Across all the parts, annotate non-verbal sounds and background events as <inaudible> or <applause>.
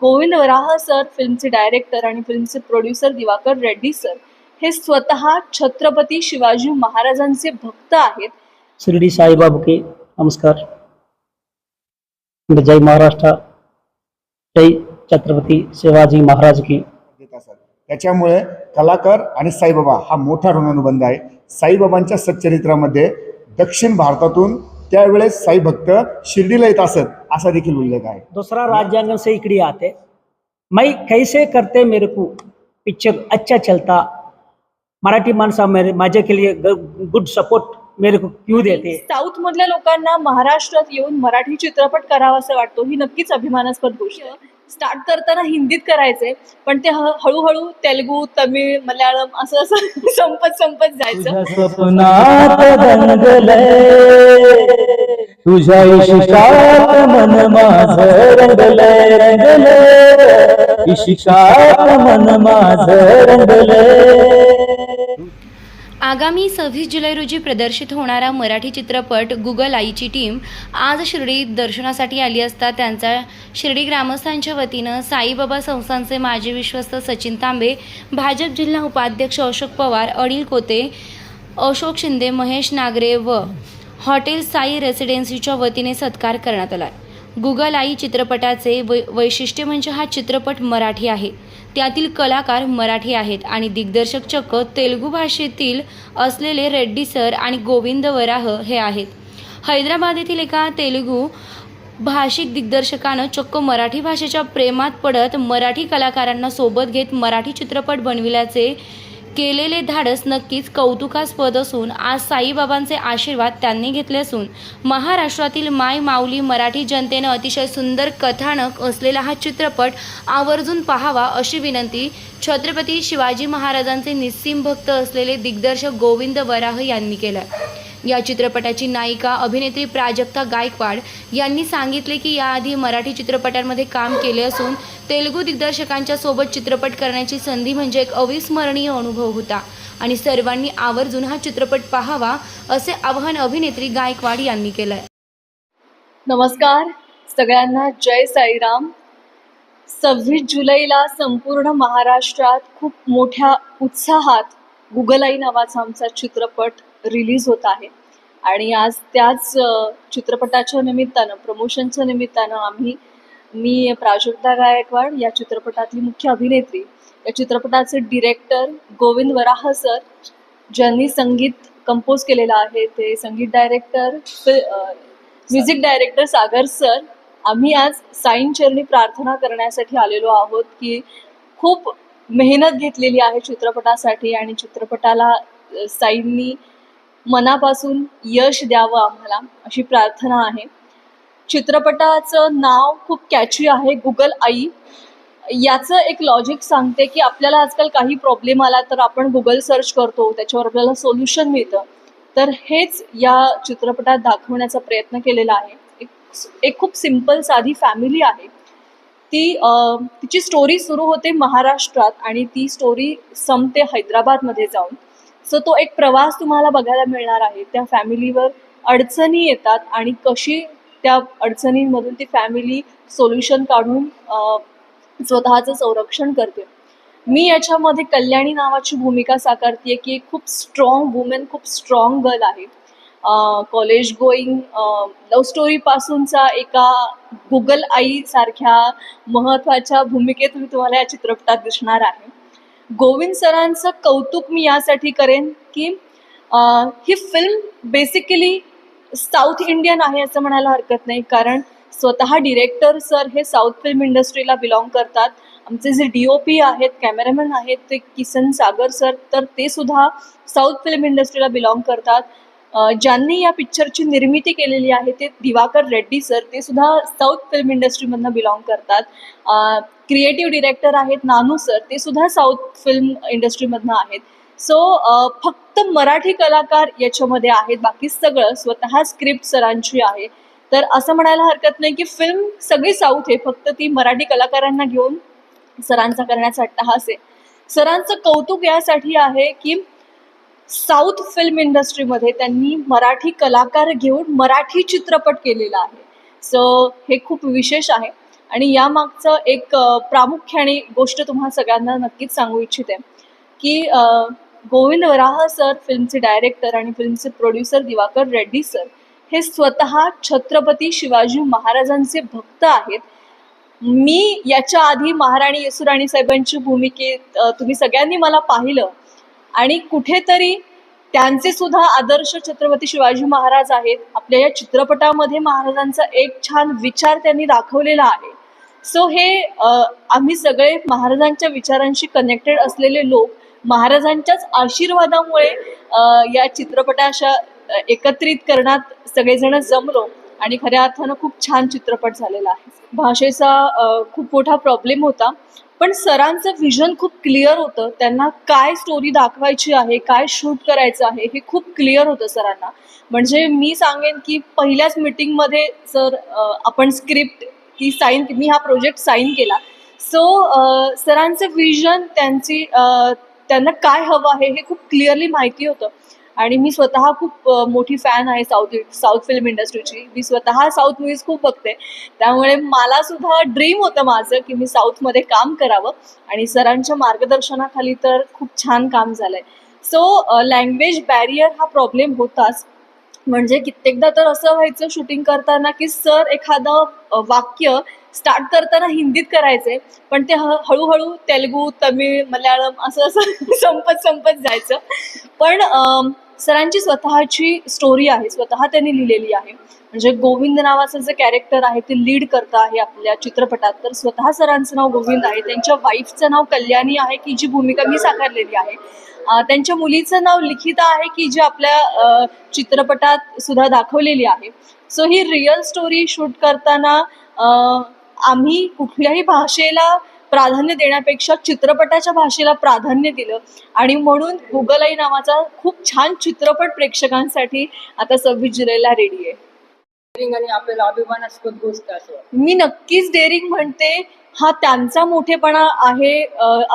Govind Varah sir फिल्मचे director आणि फिल्मचे प्रोड्युसर दिवाकर रेड्डी सर हे स्वतः छत्रपती शिवाजी महाराजांचे भक्त आहेत. शिर्डी साईबाबा के नमस्कार. जय महाराष्ट्र. जय छत्रपती शिवाजी महाराज की देत असत त्याच्यामुळे कलाकार आणि साईबाबा हा मोठा ऋणानुबंध आहे. साईबाबांच्या सच्चरित्रामध्ये दक्षिण भारतातून त्यावेळेस साई भक्त शिर्डीला येत असत. असा देखील उल्लेख आहे. दूसरा राज्यांगन से इकड़ी आते. मैं कैसे करते मेरे को पिक्चर अच्छा चलता? मराठी माणसा मेरे माझे के लिए गुड सपोर्ट मेरे को क्यों देते? साऊथ मधल्या लोकांना महाराष्ट्रात येऊन मराठी चित्रपट करावा असं वाटतो ही नक्कीच अभिमानास्पद गोष्ट. आहे स्टार्ट करताना हिंदीत करायचे पण ते हळूहळू तेलगू तमिळ मल्याळम असं असं <laughs> संपत संपत जायचं. तुझ्या इशिकात मन माझ रंगले रंगले इशिकात मन माझ रंगले आगामी सव्वीस जुलै रोजी प्रदर्शित होणारा मराठी चित्रपट गुगल आईची टीम आज शिर्डीत दर्शनासाठी आली असता त्यांचा शिर्डी ग्रामस्थांच्या वतीनं साईबाबा संस्थांचे माजी विश्वस्त सचिन तांबे भाजप जिल्हा उपाध्यक्ष अशोक पवार अनिल कोते अशोक शिंदे महेश नागरे व हॉटेल साई रेसिडेन्सीच्या वतीने सत्कार करण्यात आला. गुगल आई चित्रपटाचे वै वैशिष्ट्य म्हणजे हा चित्रपट मराठी आहे. त्यातील कलाकार मराठी आहेत आणि दिग्दर्शक चक्क तेलुगू भाषेतील असलेले रेड्डी सर आणि गोविंद वराह हे आहेत. हैदराबाद येथील एका तेलुगू भाषिक दिग्दर्शकानं चक्क मराठी भाषेच्या प्रेमात पडत मराठी कलाकारांना सोबत घेत मराठी चित्रपट बनविल्याचे केलेले धाडस नक्कीच कौतुकास्पद असून आज साईबाबांचे आशीर्वाद त्यांनी घेतले असून महाराष्ट्रातील माय माऊली मराठी जनतेनं अतिशय सुंदर कथानक असलेला हा चित्रपट आवर्जून पाहावा अशी विनंती छत्रपती शिवाजी महाराजांचे निस्सीम भक्त असलेले दिग्दर्शक गोविंद वराह यांनी केलं या चित्रपटाची नायिका अभिनेत्री प्राजक्ता गायकवाड यांनी सांगितले की याआधी मराठी चित्रपटांमध्ये काम केले असून तेलुगू दिग्दर्शकांच्या सोबत चित्रपट करण्याची संधी म्हणजे एक अविस्मरणीय अनुभव होता. आणि सर्वांनी आवर्जून हा चित्रपट पाहावा असे आवाहन अभिनेत्री गायकवाड यांनी केलं आहे नमस्कार. सगळ्यांना जय साईराम. सव्वीस जुलैला संपूर्ण महाराष्ट्रात खूप मोठ्या उत्साहात गुगलाई नावाचा आमचा चित्रपट रिलीज होत आहे. आणि आज त्याच चित्रपटाच्या निमित्तानं प्रमोशनच्या निमित्तानं आम्ही मी प्राजक्ता गायकवाड या चित्रपटातली मुख्य अभिनेत्री या चित्रपटाचे डिरेक्टर गोविंद वराह सर ज्यांनी संगीत कंपोज केलेलं आहे ते संगीत director music director Sagar sir आम्ही आज साईन चरणी प्रार्थना करण्यासाठी आलेलो आहोत की खूप मेहनत घेतलेली आहे चित्रपटासाठी आणि चित्रपटाला साईंनी मनापासून यश द्यावं आम्हाला अशी प्रार्थना आहे. चित्रपटाचं नाव खूप कॅची आहे गुगल आई. याचं एक लॉजिक सांगते की आपल्याला आजकाल काही प्रॉब्लेम आला तर आपण गुगल सर्च करतो त्याच्यावर आपल्याला सोल्युशन मिळतं. तर हेच या चित्रपटात दाखवण्याचा प्रयत्न केलेला आहे. एक एक खूप सिंपल साधी फॅमिली आहे. ती तिची स्टोरी सुरू होते महाराष्ट्रात आणि ती स्टोरी संपते हैदराबादमध्ये जाऊन. सो तो एक प्रवास तुम्हाला बघायला मिळणार आहे. त्या फॅमिलीवर अडचणी येतात आणि कशी त्या अडचणींमधून ती फॅमिली सोल्युशन काढून स्वतःचं संरक्षण करते. मी याच्यामध्ये कल्याणी नावाची भूमिका साकारते की एक खूप स्ट्रॉंग वुमेन खूप स्ट्रॉंग गर्ल आहे. कॉलेज गोईंग लव्ह स्टोरीपासूनचा एका गुगल आईसारख्या महत्त्वाच्या भूमिकेत मी तुम्हाला या चित्रपटात दिसणार आहे. गोविंद सरांचं कौतुक मी यासाठी करेन की ही फिल्म बेसिकली साऊथ इंडियन आहे असं म्हणायला हरकत नाही. कारण स्वतः डिरेक्टर सर हे साऊथ फिल्म इंडस्ट्रीला बिलॉंग करतात. आमचे जे डी ओ पी आहेत कॅमेरामॅन आहेत ते किसन सागर सर तर ते सुद्धा साऊथ फिल्म इंडस्ट्रीला बिलॉंग करतात. ज्यांनी या पिक्चरची निर्मिती केलेली आहे ते दिवाकर रेड्डी सर ते सुद्धा साऊथ फिल्म इंडस्ट्रीमधनं बिलॉंग करतात. क्रिएटिव्ह डिरेक्टर आहेत नानू सर ते सुद्धा साऊथ फिल्म इंडस्ट्रीमधनं आहेत. सो फक्त मराठी कलाकार याच्यामध्ये आहेत बाकी सगळं स्वतः स्क्रिप्ट सरांची आहे. तर असं म्हणायला हरकत नाही की फिल्म सगळी साऊथ आहे फक्त ती मराठी कलाकारांना घेऊन सरांचा करण्याचा अट्टहास आहे सरांचं कौतुक यासाठी आहे की साऊथ फिल्म इंडस्ट्रीमध्ये त्यांनी मराठी कलाकार घेऊन मराठी चित्रपट केलेला आहे. सो हे खूप विशेष आहे. आणि यामागचं एक प्रामुख्याने गोष्ट तुम्हा सगळ्यांना नक्कीच सांगू इच्छिते की गोविंद वराह सर फिल्मचे डायरेक्टर आणि फिल्मचे प्रोड्युसर दिवाकर रेड्डी सर हे स्वतः छत्रपती शिवाजी महाराजांचे भक्त आहेत. मी याच्या आधी महाराणी येसुराणी साहेबांची भूमिकेत तुम्ही सगळ्यांनी मला पाहिलं आणि कुठेतरी त्यांचे सुद्धा आदर्श छत्रपती शिवाजी महाराज आहेत. आपल्या या चित्रपटामध्ये महाराजांचा एक छान विचार त्यांनी दाखवलेला आहे. सो हे आम्ही सगळे महाराजांच्या विचारांशी कनेक्टेड असलेले लोक महाराजांच्याच आशीर्वादामुळे या चित्रपटाच्या एकत्रित करण्यात सगळेजण जमलो. आणि खऱ्या अर्थानं खूप छान चित्रपट झालेला आहे. भाषेचा खूप मोठा प्रॉब्लेम होता. पण सरांचं विजन खूप क्लिअर होतं. त्यांना काय स्टोरी दाखवायची आहे काय शूट करायचं आहे हे खूप क्लिअर होतं सरांना. म्हणजे मी सांगेन की पहिल्याच मीटिंगमध्ये सर आपण स्क्रिप्ट ही साईन मी हा प्रोजेक्ट साईन केला. सो सरांचं विजन त्यांची त्यांना काय हवं आहे हे खूप क्लिअरली माहिती होतं. आणि मी स्वतः खूप मोठी फॅन आहे साऊथ साऊथ फिल्म इंडस्ट्रीची मी स्वतः साऊथ मूवीज खूप बघते. त्यामुळे मला सुद्धा ड्रीम होतं माझं की मी साऊथमध्ये काम करावं. आणि सरांच्या मार्गदर्शनाखाली तर खूप छान काम झालंय. सो लँग्वेज बॅरियर हा प्रॉब्लेम होताच. म्हणजे कित्येकदा तर असं व्हायचं शूटिंग करताना की सर एखादं वाक्य स्टार्ट करताना हिंदीत करायचे पण ते हळूहळू तेलगू तमिळ मल्याळम असं असं <laughs> संपत संपत जायचं. पण सरांची स्वतःची स्टोरी आहे स्वतः त्यांनी लिहिलेली आहे. म्हणजे गोविंद नावाचं जे कॅरेक्टर आहे ते लीड करतं आहे आपल्या चित्रपटात. तर स्वतः सरांचं नाव गोविंद आहे. त्यांच्या वाईफचं नाव कल्याणी आहे की जी भूमिका मी साकारलेली आहे. त्यांच्या मुलीचं नाव लिखिता आहे की जी आपल्या चित्रपटात सुद्धा दाखवलेली आहे. सो ही रिअल स्टोरी शूट करताना आम्ही कुठल्याही भाषेला प्राधान्य देण्यापेक्षा चित्रपटाच्या भाषेला प्राधान्य दिलं. आणि म्हणून गुगल आई नावाचा खूप छान चित्रपट प्रेक्षकांसाठी आता सव्वीस जुलैला रेडी आहे. डेअरिंग आणि आपल्याला अभिमानास्पद गोष्ट असं. मी नक्कीच डेअरिंग म्हणते. हा त्यांचा मोठेपणा आहे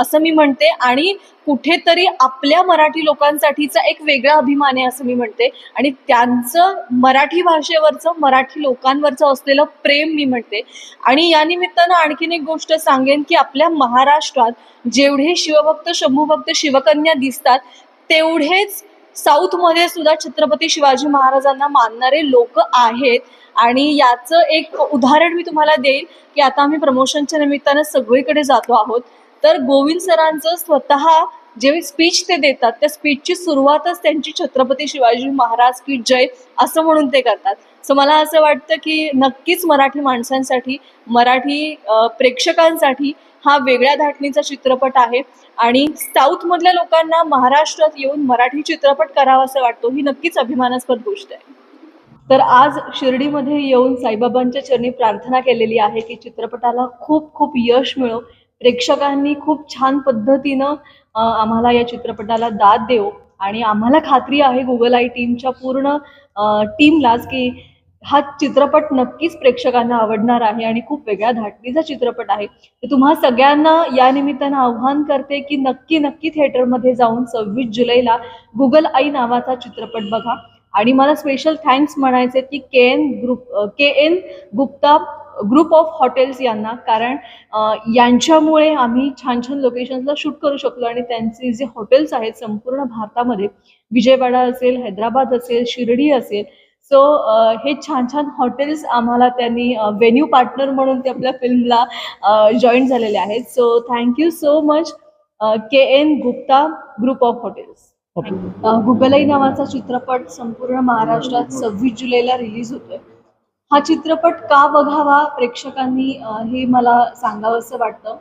असं मी म्हणते. आणि कुठेतरी आपल्या मराठी लोकांसाठीचा एक वेगळा अभिमान आहे असं मी म्हणते. आणि त्यांचं मराठी भाषेवरचं मराठी लोकांवरचं असलेलं प्रेम मी म्हणते. आणि या निमित्तानं आणखीन एक गोष्ट सांगेन की आपल्या महाराष्ट्रात जेवढे शिवभक्त शंभूभक्त शिवकन्या दिसतात तेवढेच साऊथमध्ये सुद्धा छत्रपती शिवाजी महाराजांना मानणारे लोक आहेत. आणि याचं एक उदाहरण मी तुम्हाला देईल की आता आम्ही प्रमोशनच्या निमित्तानं सगळीकडे जातो आहोत. तर गोविंद सरांचं स्वतः जे स्पीच ते देतात त्या स्पीचची सुरुवातच त्यांची छत्रपती शिवाजी महाराज की जय असं म्हणून ते करतात. सो मला असं वाटतं की नक्कीच मराठी माणसांसाठी मराठी प्रेक्षकांसाठी हा वेगळ्या धाटणीचा चित्रपट आहे. आणि साऊथमधल्या लोकांना महाराष्ट्रात येऊन मराठी चित्रपट करावा असं वाटतो ही नक्कीच अभिमानास्पद गोष्ट आहे. तर आज शिर्डीमध्ये येऊन साईबाबांच्या चरणी प्रार्थना केलेली आहे की चित्रपटाला खूप खूप यश मिळो. प्रेक्षकांनी खूप छान पद्धतीनं आम्हाला या चित्रपटाला दाद देऊ आणि आम्हाला खात्री आहे गुगल आय टीमच्या पूर्ण टीमलाच की हा चित्रपट नक्कीच प्रेक्षकांना आवडणार आहे आणि खूप वेगळ्या धाटणीचा चित्रपट आहे. तर तुम्हा सगळ्यांना या निमित्तानं आव्हान करते की नक्की नक्की थिएटरमध्ये जाऊन सव्वीस जुलैला गुगल आई नावाचा चित्रपट बघा. आणि मला स्पेशल थँक्स म्हणायचे की K N group K N Gupta group of hotels यांना. कारण यांच्यामुळे आम्ही छान छान लोकेशन्सला शूट करू शकलो आणि त्यांचे जे हॉटेल्स आहेत संपूर्ण भारतामध्ये विजयवाडा असेल हैदराबाद असेल शिर्डी असेल सो हे छान छान हॉटेल्स आम्हाला त्यांनी व्हेन्यू पार्टनर म्हणून ते आपल्या फिल्मला जॉईन झालेले आहेत. So thank you so much K N Gupta group of hotels Googlai नावाचा चित्रपट संपूर्ण महाराष्ट्रात सव्वीस जुलैला रिलीज होतोय. हा चित्रपट का बघावा प्रेक्षकांनी हे मला सांगावंसं वाटतं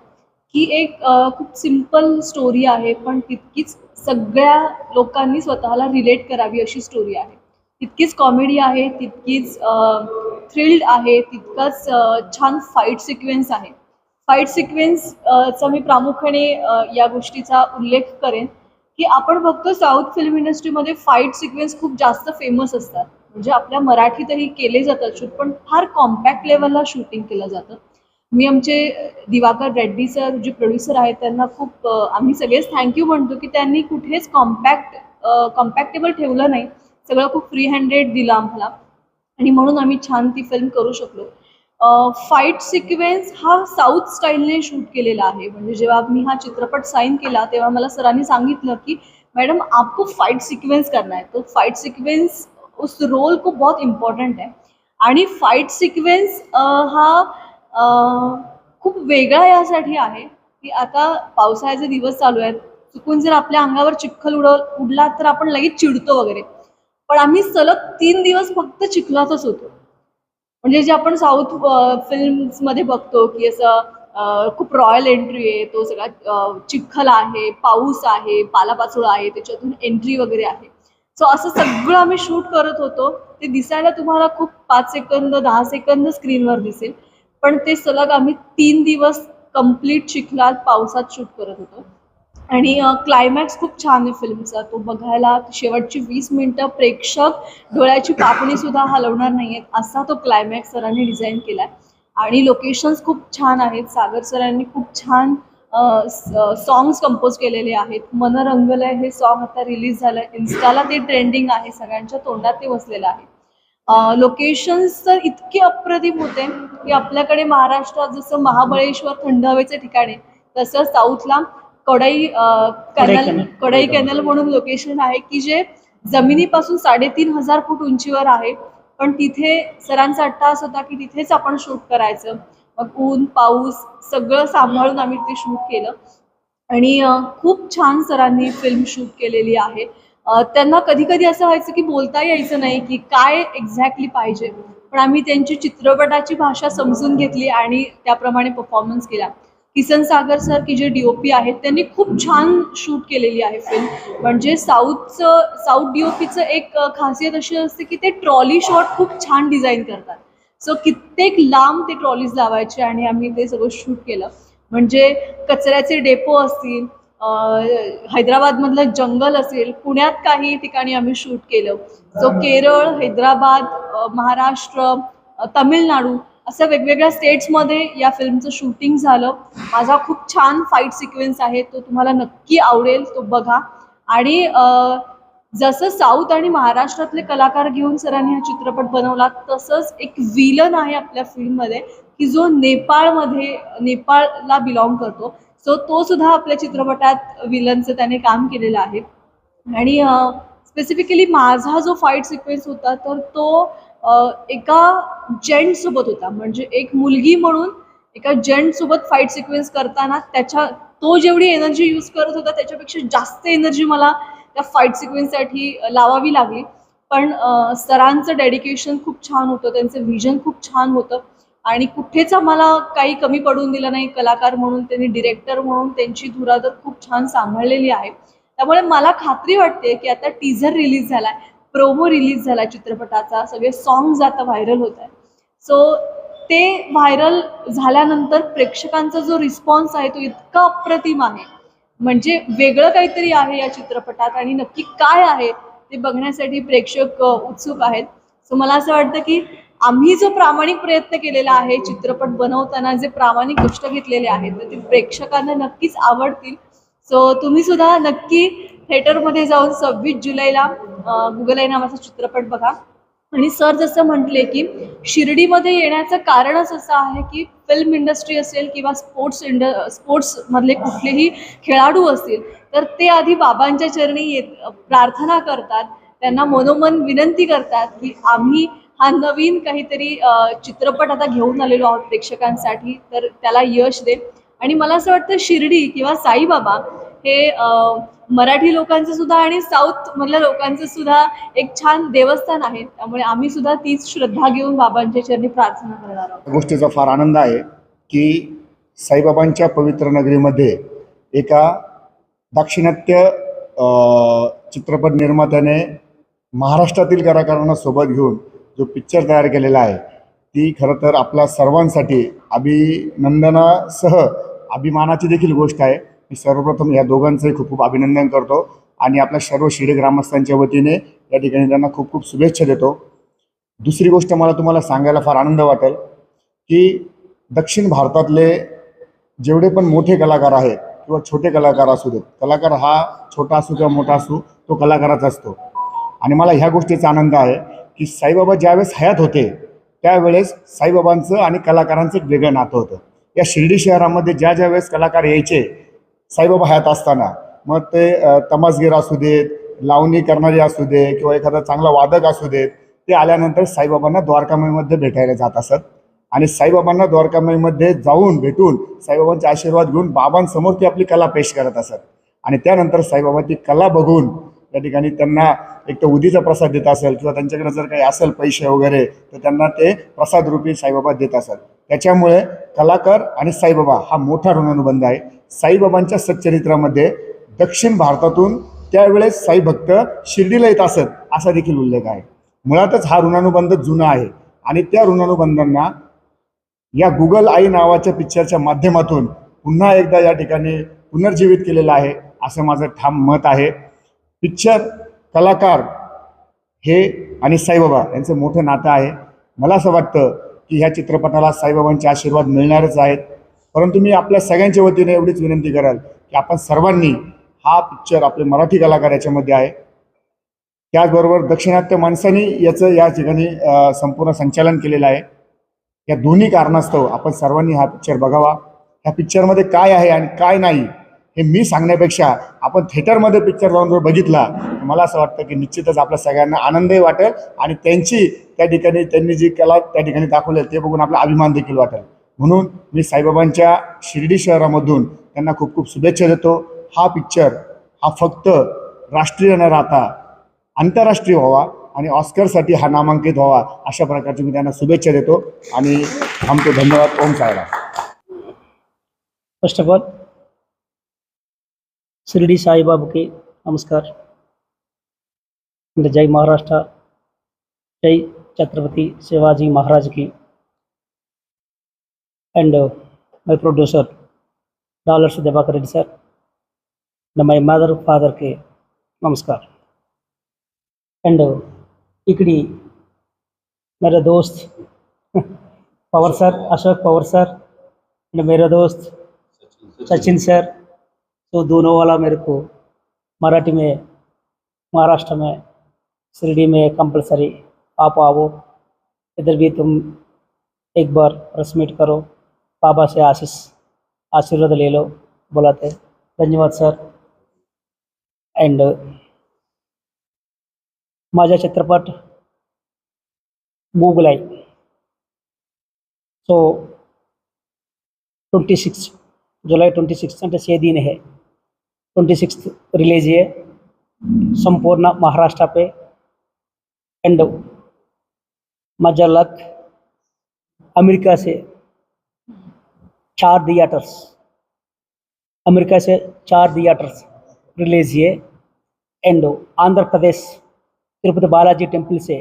की एक खूप सिंपल स्टोरी आहे पण तितकीच सगळ्या लोकांनी स्वतःला रिलेट करावी अशी स्टोरी आहे. तितकीच कॉमेडी आहे तितकीच थ्रिल्ड आहे तितकाच छान फाईट सिक्वेन्स आहे. फाईट सिक्वेन्स चा मी प्रामुख्याने या गोष्टीचा उल्लेख करेन की आपण बघतो साऊथ फिल्म इंडस्ट्रीमध्ये फाईट सिक्वेन्स खूप जास्त फेमस असतात. म्हणजे आपल्या मराठीतही केले जातात शूट पण फार कॉम्पॅक्ट लेवलला शूटिंग केलं जातं. मी आमचे दिवाकर रेड्डी सर जे प्रोड्युसर आहेत त्यांना खूप आम्ही सगळेच थँक्यू म्हणतो की त्यांनी कुठेच कॉम्पॅक्ट कॉम्पॅक्टेबल ठेवलं नाही. सगळं खूप फ्री हँडेड दिलं आम्हाला. आणि म्हणून आम्ही छान ती फिल्म करू शकलो. फाईट सिक्वेन्स हा साऊथ स्टाईलने शूट केलेला आहे. म्हणजे जेव्हा मी हा चित्रपट साईन केला तेव्हा मला सरांनी सांगितलं की मैडम आपको फाईट सिक्वेन्स करना है. तो फाईट सिक्वेन्स उस रोल को बहुत इम्पॉर्टंट है. आणि फाईट सिक्वेन्स हा खूप वेगळा यासाठी आहे की आता पावसाळ्याचे दिवस चालू आहेत. चुकून जर आपल्या अंगावर चिखल उडव उडला तर आपण लगेच चिडतो वगैरे. पण आम्ही सलग तीन दिवस फक्त चिखलातच होतो. म्हणजे जे आपण साऊथ फिल्म्समध्ये बघतो की असं खूप रॉयल एंट्री आहे तो सगळा चिखल आहे पाऊस आहे पालापाचोळा आहे त्याच्यातून एंट्री वगैरे आहे. सो असं सगळं आम्ही शूट करत होतो. ते दिसायला तुम्हाला खूप पाच सेकंद दहा सेकंद स्क्रीनवर दिसेल. पण ते सलग आम्ही तीन दिवस कंप्लीट चिखलात पावसात शूट करत होतो. आणि क्लायमॅक्स खूप छान आहे फिल्मचा. तो बघायला शेवटची वीस मिनटं प्रेक्षक डोळ्याची पापणी सुद्धा हलवणार नाही आहेत असा तो क्लायमॅक्स सरांनी डिझाईन केला आहे आणि लोकेशन्स खूप छान आहेत. सागर सरांनी खूप छान सॉंग्स कंपोज केलेले आहेत. मनरंगलय हे सॉन्ग आता रिलीज झालं इन्स्टाला ते ट्रेंडिंग आहे. सगळ्यांच्या तोंडात ते बसलेलं आहे. लोकेशन्स तर इतके अप्रतिम होते की आपल्याकडे महाराष्ट्रात जसं महाबळेश्वर थंड हवेचे ठिकाण आहे तसं साऊथला Kadhai uh, canal canal. Kadhai canal म्हणून लोकेशन आहे की जे जमिनीपासून साडेतीन हजार फूट उंचीवर आहे. पण तिथे सरांचा अट्टास होता की तिथेच आपण शूट करायचं. मग ऊन पाऊस सगळं सांभाळून आम्ही ते शूट केलं. आणि खूप छान सरांनी फिल्म शूट केलेली आहे. त्यांना कधी कधी असं व्हायचं की बोलता यायचं नाही की काय एक्झॅक्टली पाहिजे. पण आम्ही त्यांची चित्रपटाची भाषा समजून घेतली आणि त्याप्रमाणे परफॉर्मन्स केला. किसन सागर सर की जे डीओपी आहेत त्यांनी खूप छान शूट केलेली आहे फिल्म म्हणजे साऊथचं साऊथ डीओपीचं एक खासियत अशी असते की ते ट्रॉली शॉट खूप छान डिझाईन करतात. सो कित्येक लांब ते ट्रॉलीज लावायचे आणि आम्ही ते सगळं शूट केलं. म्हणजे कचऱ्याचे डेपो असतील हैदराबादमधलं जंगल असेल पुण्यात काही ठिकाणी आम्ही शूट केलं. सो केरळ हैदराबाद महाराष्ट्र तमिळनाडू असं वेगवेगळ्या स्टेट्समध्ये या फिल्मचं शूटिंग झालं. माझा खूप छान फाईट सिक्वेन्स आहे तो तुम्हाला नक्की आवडेल तो बघा. आणि जसं साऊथ आणि महाराष्ट्रातले कलाकार घेऊन सरांनी हा चित्रपट बनवला तसंच एक विलन आहे आपल्या फिल्ममध्ये की जो नेपाळमध्ये नेपाळला बिलॉंग करतो. सो तो सुद्धा आपल्या चित्रपटात विलनचं त्याने काम केलेलं आहे. आणि स्पेसिफिकली माझा जो फाईट सिक्वेन्स होता तर तो एका जेंट जेंटसोबत होता. म्हणजे एक मुलगी म्हणून एका जेंटसोबत फाईट सिक्वेन्स करताना त्याच्या तो जेवढी एनर्जी यूज करत होता त्याच्यापेक्षा जास्त एनर्जी मला त्या फाईट सिक्वेन्ससाठी लावावी लागली. पण सरांचं डेडिकेशन खूप छान होतं त्यांचं व्हिजन खूप छान होतं. आणि कुठेच आम्हाला काही कमी पडून दिलं नाही. कलाकार म्हणून त्यांनी डिरेक्टर म्हणून त्यांची धुरा तर खूप छान सांभाळलेली आहे. त्यामुळे मला खात्री वाटते की आता टीझर रिलीज झालाय. प्रोमो रिलीज झाला चित्रपटाचा सगळे सॉंग्ज आता व्हायरल होत आहे सो ते व्हायरल झाल्यानंतर प्रेक्षकांचा जो रिस्पॉन्स आहे तो इतका अप्रतिम आहे. म्हणजे वेगळं काहीतरी आहे या चित्रपटात आणि नक्की काय आहे ते बघण्यासाठी प्रेक्षक उत्सुक आहेत. सो मला असं वाटतं की आम्ही जो प्रामाणिक प्रयत्न केलेला आहे चित्रपट बनवताना जे प्रामाणिक गोष्ट घेतलेले आहेत तर ते प्रेक्षकांना नक्कीच आवडतील. सो तुम्ही सुद्धा नक्की थिएटरमध्ये जाऊन सव्वीस जुलैला गुगल आई नावाचा चित्रपट बघा. आणि सर जसं म्हटले की शिर्डीमध्ये येण्याचं कारणच असं आहे की फिल्म इंडस्ट्री असेल किंवा स्पोर्ट्स इंड स्पोर्ट्समधले कुठलेही खेळाडू असतील तर ते आधी बाबांच्या चरणी येत प्रार्थना करतात. त्यांना मनोमन विनंती करतात की आम्ही हा नवीन काहीतरी चित्रपट आता घेऊन आलेलो आहोत प्रेक्षकांसाठी तर त्याला यश दे. आणि मला असं वाटतं शिर्डी किंवा साईबाबा हे मराठी लोकांचं सुद्धा आणि साऊथ मधल्या लोकांचं सुद्धा एक छान देवस्थान आहे. त्यामुळे आम्ही सुद्धा तीच श्रद्धा घेऊन बाबांच्या चरणी प्रार्थना करणार आहोत. गोष्टीचा फार आनंद आहे की साईबाबांच्या पवित्र नगरीमध्ये एका दाक्षिणात्य चित्रपट निर्मात्याने महाराष्ट्रातील कलाकारांना सोबत घेऊन जो पिक्चर तयार केलेला आहे ती खरं तर आपल्या सर्वांसाठी अभिनंदनासह अभिमानाची देखील गोष्ट आहे. मी सर्वप्रथम या दोघांचंही खूप खूप अभिनंदन करतो आणि आपल्या सर्व शिर्डी ग्रामस्थांच्या वतीने या ठिकाणी त्यांना खूप खूप शुभेच्छा देतो. दुसरी गोष्ट मला तुम्हाला सांगायला फार आनंद वाटेल की दक्षिण भारतातले जेवढे पण मोठे कलाकार आहेत किंवा छोटे कलाकार असू देत कलाकार हा छोटा असू किंवा मोठा असू तो कलाकाराच असतो. आणि मला ह्या गोष्टीचा आनंद आहे की साईबाबा ज्यावेळेस हयात होते त्यावेळेस साईबाबांचं आणि कलाकारांचं एक वेगळं नातं होतं. या शिर्डी शहरामध्ये ज्या ज्या वेळेस कलाकार यायचे साईबाबा हयात असताना. मग ते तमासगीर असू देत लावणी करणारे असू दे किंवा एखादा चांगला वादक असू देत ते आल्यानंतर साईबाबांना द्वारकामाईमध्ये भेटायला जात असत. आणि साईबाबांना द्वारकामाईमध्ये जाऊन भेटून साईबाबांचे आशीर्वाद घेऊन बाबांसमोर ती आपली कला पेश करत असत. आणि त्यानंतर साईबाबा ती कला बघून त्या ठिकाणी त्यांना एक तर उदीचा प्रसाद देत असेल किंवा त्यांच्याकडे जर काही असेल पैसे वगैरे तर त्यांना ते प्रसाद रूपी साईबाबा देत असत. त्याच्यामुळे कलाकार आणि साईबाबा हा मोठा ऋणानुबंध आहे. साईबाबांच्या सच्चरित्रामध्ये दक्षिण भारतातून त्यावेळेस साई भक्त शिर्डीला येत असत असा देखील उल्लेख आहे. मुळातच हा ऋणानुबंध जुना आहे आणि त्या ऋणानुबंधांना या गुगल आई नावाच्या पिक्चरच्या माध्यमातून पुन्हा एकदा या ठिकाणी पुनर्जीवित केलेलं आहे असं माझं ठाम मत आहे. पिक्चर कलाकार हे आणि साईबाबा यांचं मोठं नातं आहे. मला असं वाटतं की ह्या चित्रपटाला साईबाबांचे आशीर्वाद मिळणारच आहेत. परंतु मी आपल्या सगळ्यांच्या वतीने एवढीच विनंती कराल की आपण सर्वांनी हा पिक्चर आपले मराठी कलाकार याच्यामध्ये आहे. त्याचबरोबर दक्षिणात्य माणसांनी याचं या ठिकाणी संपूर्ण संचालन केलेलं आहे. या दोन्ही कारणास्तव आपण सर्वांनी हा पिक्चर बघावा. ह्या पिक्चरमध्ये काय आहे आणि काय नाही हे मी सांगण्यापेक्षा आपण थिएटरमध्ये पिक्चर जाऊन जर बघितला मला असं वाटतं की निश्चितच आपल्या सगळ्यांना आनंदही वाटेल आणि त्यांची त्या ठिकाणी त्यांनी जी कला त्या ठिकाणी दाखवली ते बघून आपला अभिमान देखील वाटेल. म्हणून मी साईबाबांच्या शिर्डी शहरामधून त्यांना खूप खूप शुभेच्छा देतो. हा पिक्चर हा फक्त राष्ट्रीय न राहता आंतरराष्ट्रीय व्हावा आणि ऑस्करसाठी हा नामांकित व्हावा अशा प्रकारची मी त्यांना शुभेच्छा देतो आणि थांबतो. धन्यवाद. Om Sairam. First of all Shirdi Saibaba के नमस्कार. जय महाराष्ट्र. जय छत्रपती शिवाजी महाराज की and uh, my producer dollars Diwakar Reddy sir and my mother father के नमस्कार and uh, इकड़ी मेरे दोस्त Pawar sir Ashok Pawar sir and मेरे दोस्त सचिन सर तो दोनों वाला मेरे को मराठी में महाराष्ट्र में शिरडी में कंपलसरी आप आओ इधर भी तुम एक बार प्रेस मीट करो बाबा से आशीष, आशीर्वाद ले लो, बोलाते धन्यवाद, सर। अँड माझा चित्रपट आहे. So twenty six July twenty six అంటే छः दिन है ट्वेंटी सिक्स रिलीज़ है संपूर्ण महाराष्ट्र पे. एंड मज़ा लक अमेरिका से चार थिएटर्स अमेरिका से चार थिएटर्स रिलीज़ है एंड, आंध्र प्रदेश, तिरुपति बालाजी टेंपल से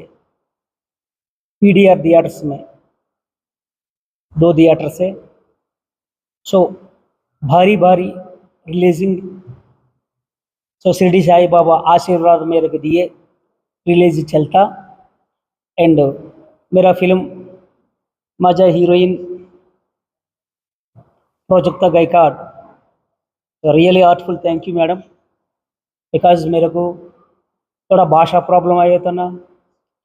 पी डी आर थिएटर्स में दो थिएटर्स है। सो भारी भारी रिलीजिंग सो शिरडी साई बाबा आशीर्वाद मेरे को दिए। रिलीज़ चलता। एंड, मेरा फ़िल्म माझा heroine project Gaikwad really heartful thank you madam because मेरे को थोड़ा भाषा प्रॉब्लम आया था ना.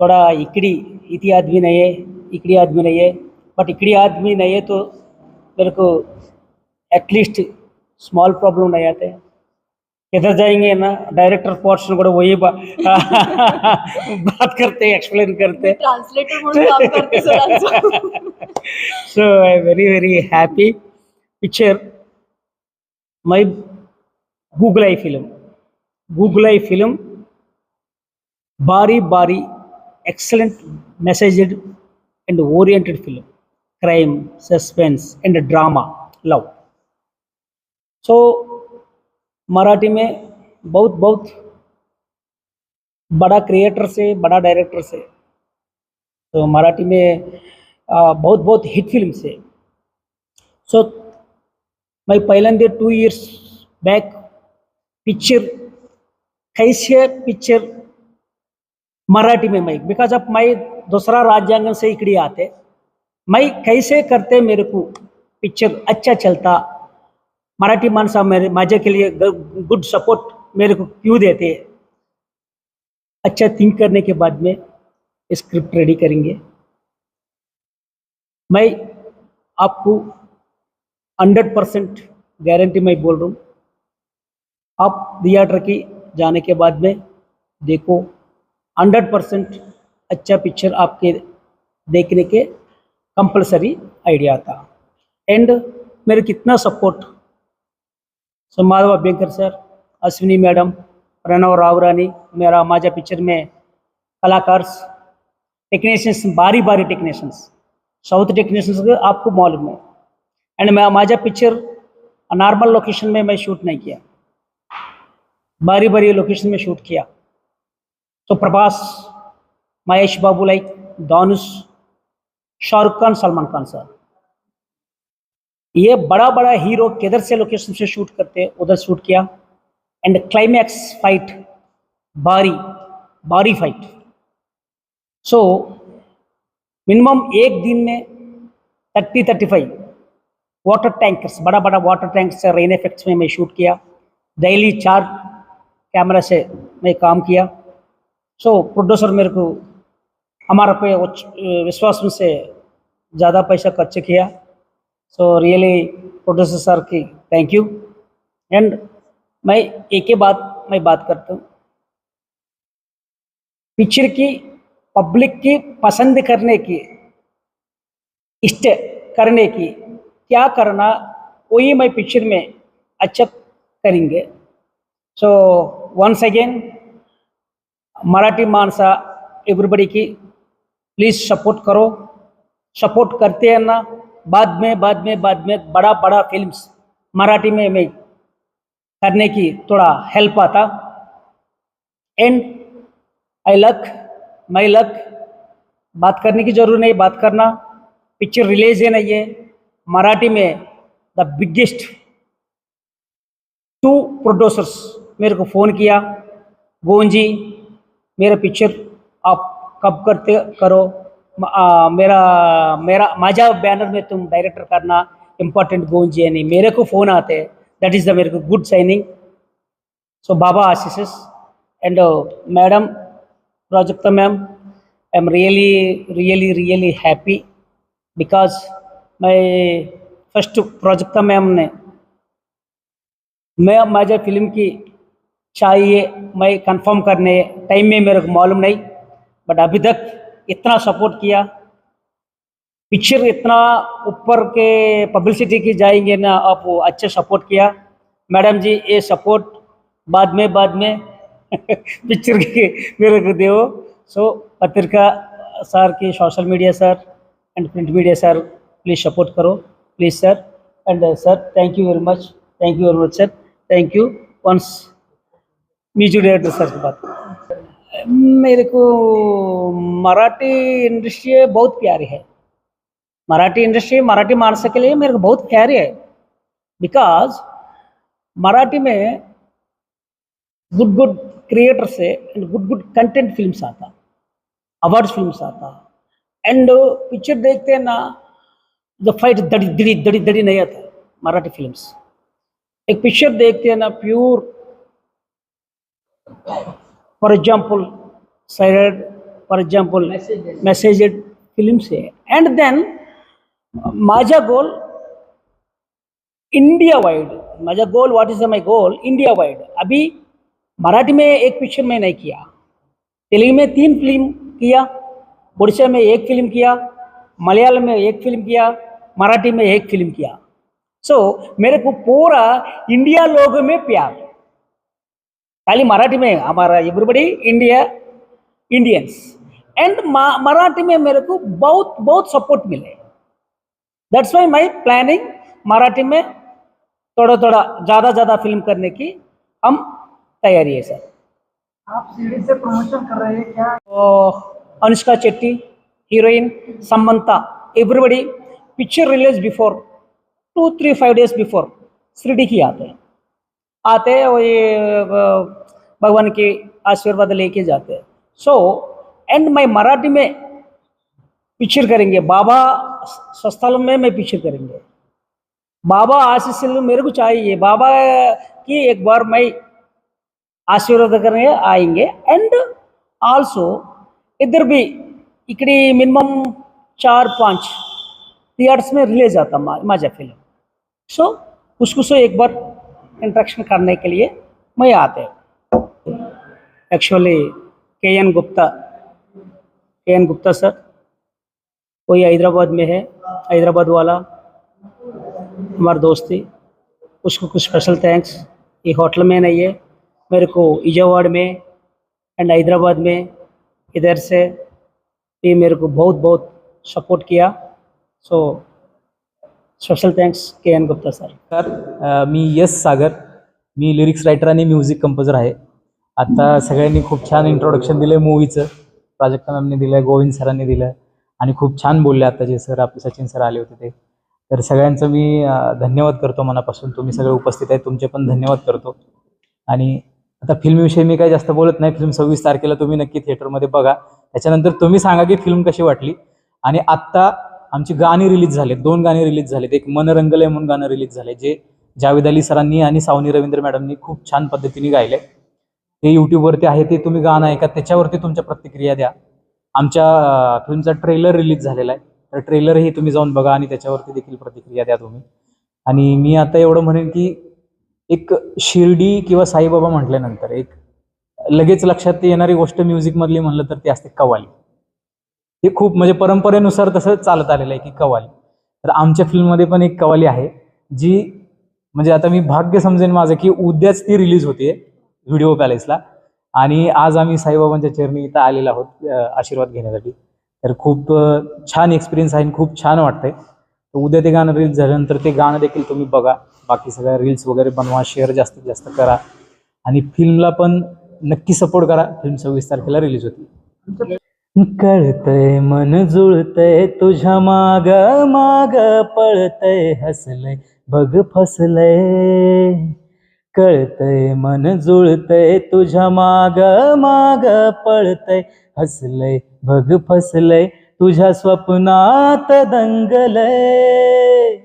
थोड़ा इकड़ी इति आदमी नहीं है इकड़ी आदमी नहीं है. बट इकड़ी आदमी नहीं है तो मेरे को एटलीस्ट स्मॉल प्रॉब्लम नहीं आते. इधर जाएंगे ना? डायरेक्टर पोर्शन को वही बा, <laughs> बात करते एक्सप्लेन करते. ट्रान्सलेटर म्हणून काम करते सरांचं <laughs> so पिक्चर मै गूगलाई फिल्म गूगलाई फिल्म భారీ భారీ excellent messaged and oriented film crime suspense and drama love so Marathi में बहुत बहुत बड़ा क्रिएटर से बड़ा डायरेक्टर से तो मराठी में आ, बहुत बहुत हिट फिल्म से सो मैं पहिल्यांदा टू इयर्स बॅक पिक्चर कैसे पिक्चर मराठी में मैं बिकॉज़ ऑफ़ मैं दूसरा राज्यांगन से इकड़ी आते, मैं कैसे करते मेरे को पिक्चर अच्छा चलता, मराठी माणसा मेरे, माझे के लिए गुड सपोर्ट मेरे को क्यों देते? अच्छा थिंक करने के बाद में स्क्रिप्ट रेडी करेंगे। मैं आपको हंड्रेड परसेंट गारंटी मैं बोल रहा हूँ। आप थिएटर की जाने के बाद में देखो, हंड्रेड परसेंट अच्छा पिक्चर आपके देखने के कंपलसरी आइडिया था। एंड मेरे कितना support so Madhav Abhyankar sir, Ashwini madam, Pranav Ravrani मेरा माजा पिक्चर में कलाकार टेक्नीशियंस बारी बारी टेक्नीशियंस साउथ टेक्नीशियंस आपको मालूम है। एंड मैं माझा पिक्चर नॉर्मल लोकेशन में मैं शूट नहीं किया. बारी बारी लोकेशन में शूट किया. तो प्रभास, महेश बाबू लाइक दानुष शाहरुख खान, सलमान खान सर ये बड़ा बड़ा हीरो किधर से लोकेशन से शूट करते, उधर शूट किया. एंड क्लाइमैक्स फाइट बारी बारी फाइट सो मिनिमम एक दिन में thirty thirty five water tankers बड़ा बड़ा वाटर टैंक से रेन इफेक्ट्स में मैं शूट किया। डेली चार कैमरा से मैं काम किया। सो प्रोड्यूसर मेरे को हमारा पे विश्वास में से ज़्यादा पैसा खर्च किया। सो रियली प्रोड्यूसर सर की थैंक यू एंड मैं एक ही बात, मैं बात करता हूँ। पिक्चर की पब्लिक की पसंद करने की, इष्ट करने की क्या करना, वही मैं पिक्चर में अच्छा करेंगे। सो वंस अगेन मराठी मानसा एवरीबडी की प्लीज़ सपोर्ट करो। सपोर्ट करते हैं ना, बाद में बाद में बाद में बड़ा बड़ा फिल्म्स मराठी में मैं करने की थोड़ा हेल्प आता। And I luck my luck बात करने की ज़रूरत नहीं, बात करना। पिक्चर रिलीज़ है नहीं है मराठी में द बिगेस्ट टू प्रोड्यूसर्स मेरे को फ़ोन किया। गोंजी जी मेरा पिक्चर आप कब करते करो? आ, मेरा मेरा माझ्या बैनर में तुम डायरेक्टर करना इम्पोर्टेंट गोंजी जी यानी मेरे को फ़ोन आते दैट इज़ द मेरे को गुड साइनिंग सो बाबा Ashish and uh, madam Prajakta ma'am I am really really really happy because मैं फ़र्स्ट प्राजक्ता मैम ने मैं माझ्या फ़िल्म की चाहिए, मैं कंफर्म करने टाइम में मेरे को मालूम नहीं बट अभी तक इतना सपोर्ट किया। पिक्चर इतना ऊपर के पब्लिसिटी की जाएँगे ना, आप वो अच्छा सपोर्ट किया। मैडम जी, ये सपोर्ट बाद में बाद में <laughs> पिक्चर के मेरे को दो सो पत्रिका सर की social media sir and print media sir please support करो please sir and sir thank you very much thank you very much sir thank you once music director sir की बात मेरे को मराठी इंडस्ट्री बहुत प्यारी है। मराठी इंडस्ट्री, मराठी मानस के लिए मेरे को बहुत प्यारी है। बिकॉज़ मराठी में good good creator say and good good content films आता। अवार्ड्स फिल्म्स आता। एंड पिक्चर देखते हैं ना द फाइट दड़ी दड़ी दड़ी दड़ी नहीं आता मराठी फिल्म्स एक पिक्चर देखते हैं ना pure for example side for example message film say and then माझा गोल इंडिया वाइड माझा goal what is my goal India wide अभी मराठी में एक पिक्चर में नहीं किया। तेलुगु में तीन फ़िल्म किया उड़ीसा में एक फ़िल्म किया मलयालम में एक फ़िल्म किया मराठी में एक फ़िल्म किया। सो so, मेरे को पूरा इंडिया लोगों में प्यार। खाली मराठी में हमारा everybody India Indians and Marathi में मेरे को बहुत बहुत सपोर्ट मिले। That's why my planning Marathi में थोड़ा थोड़ा ज़्यादा ज़्यादा फ़िल्म करने की हम तैयारी है सर आप सीढ़ी से प्रमोशन कर रहे हैं क्या? तो Anushka Shetty heroine Samantha everybody picture release before two three five days before Shirdi की आते हैं आते हैं और ये भगवान के आशीर्वाद लेके जाते हैं। सो एंड मैं मराठी में पिक्चर करेंगे। बाबा सस्थल में मैं पिक्चर करेंगे। बाबा आशीष मेरे को चाहिए। बाबा की एक बार मैं आशीर्वाद करने आएँगे। एंड आल्सो इधर भी, इकड़ी मिनिमम चार, पाँच थिएटर्स में रिलीज़ आता मा, माझा फ़िल्म सो उसको सो एक बार इंट्रैक्शन करने के लिए मैं आते actually K N Gupta K N Gupta sir कोई हैदराबाद में है हैदराबाद वाला हमारा दोस्त थी उसको कुछ स्पेशल थैंक्स ये होटल में नहीं है मेरे को इजावाड़ में एंड हैदराबाद में इधर से ये मेरे को बहुत बहुत support KIA. So special thanks K N Gupta sir तर मी यस सागर. मी लिरिक्स रायटर आणि म्युझिक कंपोजर आहे. आता सगळ्यांनी खूप छान इंट्रोडक्शन दिलं मूवीचं प्राजक्ता मॅमने दिलं गोविंद सरांनी दिलं आणि खूप छान बोलले आता जे सर आपले सचिन सर आले होते ते. तर सगळ्यांचं मी धन्यवाद करतो मनापासून. तुम्ही सगळे उपस्थित आहे तुमचे पण धन्यवाद करतो. आणि आता फिल्मविषयी मी काही जास्त बोलत नाही. फिल्म सव्वीस तारखेला तुम्ही नक्की थिएटरमध्ये बघा. त्याच्यानंतर तुम्ही सांगा की फिल्म कशी वाटली. आणि आत्ता आमची गाणी रिलीज झालेत. दोन गाणी रिलीज झालेत. एक मनरंगलय म्हणून गाणं रिलीज झाले जे जावेद अली सरांनी आणि सावनी रवींद्र मॅडमनी खूप छान पद्धतीने गायले ते यूट्यूबवरती आहे ते तुम्ही गाणं ऐका. त्याच्यावरती तुमच्या प्रतिक्रिया द्या. आमच्या फिल्मचा ट्रेलर रिलीज झालेला आहे. तर ट्रेलरही तुम्ही जाऊन बघा आणि त्याच्यावरती देखील प्रतिक्रिया द्या तुम्ही. आणि मी आता एवढं म्हणेन की एक शिर्डी किंवा साईबाबा म्हटल्यानंतर एक लगेच लक्षात येणारी गोष्ट म्युझिकमधली म्हणलं तर ती असते कवाली हे खूप म्हणजे परंपरेनुसार तसं चालत आलेलं आहे की कवाली तर आमच्या फिल्ममध्ये पण एक कवाली आहे जी म्हणजे आता मी भाग्य समजेन माझं की उद्याच ती रिलीज होते व्हिडिओ पॅलेसला आणि आज आम्ही साईबाबांच्या चरणी इथं आलेलो आहोत आशीर्वाद घेण्यासाठी. तर खूप छान एक्सपिरियन्स आहे आणि खूप छान वाटतंय. तर उद्या ते गाणं रिलीज झाल्यानंतर ते गाणं देखील तुम्ही बघा. बाकी सगळ्या रील्स वगैरे बनवा शेअर जास्तीत जास्त करा. आणि फिल्मला पण नक्की सपोर्ट करा. फिल्म सव्वीस तारखेला रिलीज होती. कळतय मन जुळतय तुझ्या माग माग पळतय हसलय बघ फसलय. कळतय मन जुळतय तुझ्या माग माग पळतय हसलय बघ फसलय तुझ्या स्वप्नात दंगलय.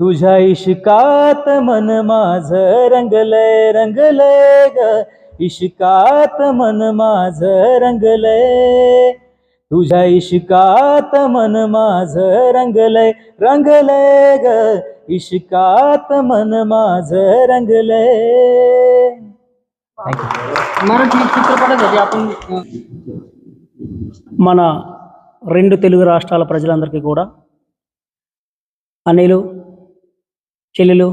तुझ्या इश्कात मन माझ रंगलय रंगलय ग. इश्कात मन माझ रंगलय तुझ्या इश्कात मन माझ रंगलय रंगलय ग इश्कात मन माझ रंगलय मराठी चित्रपटासाठी आपण अं, మన రెండు తెలుగు రాష్ట్రాల ప్రజలందరికీ కూడా అన్నయ్యలు చెల్లెలు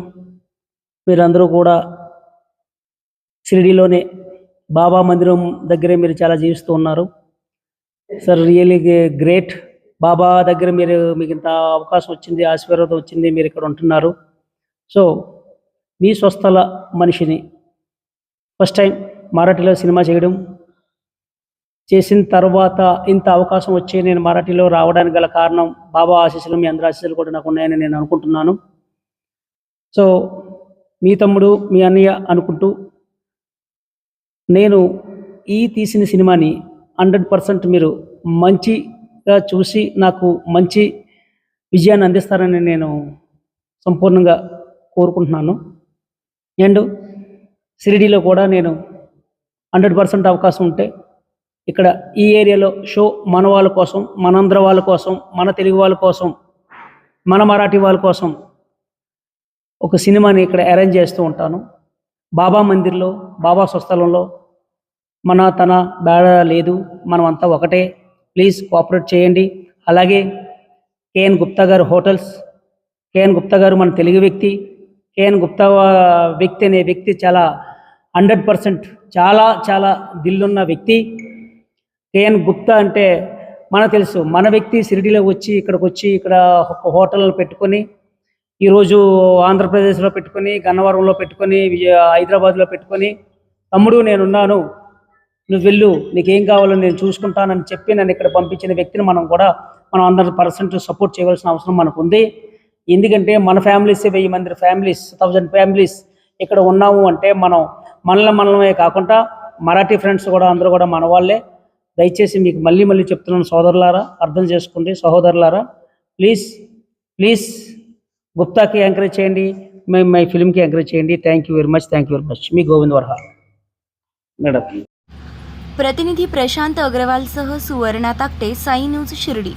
మీరందరూ కూడా షిరిడీలోనే బాబా మందిరం దగ్గరే మీరు చాలా జీవిస్తూ ఉన్నారు. సార్ రియలీ గ్రేట్ బాబా దగ్గర మీరు మీకు ఇంత అవకాశం వచ్చింది ఆశీర్వాదం వచ్చింది మీరు ఇక్కడ ఉంటున్నారు. సో మీ స్వస్థల మనిషిని ఫస్ట్ టైం మరాఠీలో సినిమా చేయడం చేసిన తర్వాత ఇంత అవకాశం వచ్చి నేను మరాఠీలో రావడానికి గల కారణం బాబా ఆశీస్సులు మీ అందరి ఆశీస్సులు కూడా నాకు ఉన్నాయని నేను అనుకుంటున్నాను. సో మీ తమ్ముడు మీ అన్నయ్య అనుకుంటూ నేను ఈ తీసిన సినిమాని హండ్రెడ్ పర్సెంట్ మీరు మంచిగా చూసి నాకు మంచి విజయాన్ని అందిస్తారని నేను సంపూర్ణంగా కోరుకుంటున్నాను. అండ్ షిరిడీలో కూడా నేను హండ్రెడ్ పర్సెంట్ అవకాశం ఉంటే ఇక్కడ ఈ ఏరియాలో షో మన వాళ్ళ కోసం మనందరి వాళ్ళ కోసం మన తెలుగు వాళ్ళ కోసం మన మరాఠీ వాళ్ళ కోసం ఒక సినిమాని ఇక్కడ అరేంజ్ చేస్తూ ఉంటాను. బాబా మందిర్లో బాబా స్వస్థలంలో మన తన బేడ లేదు మనం అంతా ఒకటే. ప్లీజ్ కోఆపరేట్ చేయండి. అలాగే కేఎన్ గుప్తా గారు హోటల్స్ కేఎన్ గుప్తా గారు మన తెలుగు వ్యక్తి కేఎన్ గుప్తా వ్యక్తి అనే వ్యక్తి చాలా హండ్రెడ్ పర్సెంట్ చాలా చాలా దిల్లున్న వ్యక్తి. కేఎన్ గుప్తా అంటే మనకు తెలుసు మన వ్యక్తి షిరిడీలో వచ్చి ఇక్కడికి వచ్చి ఇక్కడ ఒక హోటల్ పెట్టుకొని ఈరోజు ఆంధ్రప్రదేశ్లో పెట్టుకొని గన్నవరంలో పెట్టుకొని హైదరాబాద్లో పెట్టుకొని తమ్ముడు నేనున్నాను. నువ్వు వెళ్ళు. నీకేం కావాలో నేను చూసుకుంటానని చెప్పి నన్ను ఇక్కడ పంపించిన వ్యక్తిని మనం కూడా మనం హండ్రెడ్ పర్సెంట్ సపోర్ట్ చేయవలసిన అవసరం మనకు ఉంది ఎందుకంటే మన ఫ్యామిలీస్ వెయ్యి మంది ఫ్యామిలీస్ థౌజండ్ ఫ్యామిలీస్ ఇక్కడ ఉన్నాము అంటే మనం మనల్ని మనమే కాకుండా మరాఠీ ఫ్రెండ్స్ కూడా అందరూ కూడా మన వాళ్ళే. దయచేసి మీకు మళ్ళీ మళ్ళీ చెప్తున్నాను సోదరులారా అర్థం చేసుకోండి సహోదరులారా. ప్లీజ్ ప్లీజ్ గుప్తాకి ఎంకరేజ్ చేయండి మేము మై ఫిల్మ్కి ఎంకరేజ్ చేయండి thank you very much thank you very much me Govind వర్హ madam प्रतिनिधी प्रशांत अग्रवालसह सुवर्णा ताकटे साई न्यूज शिर्डी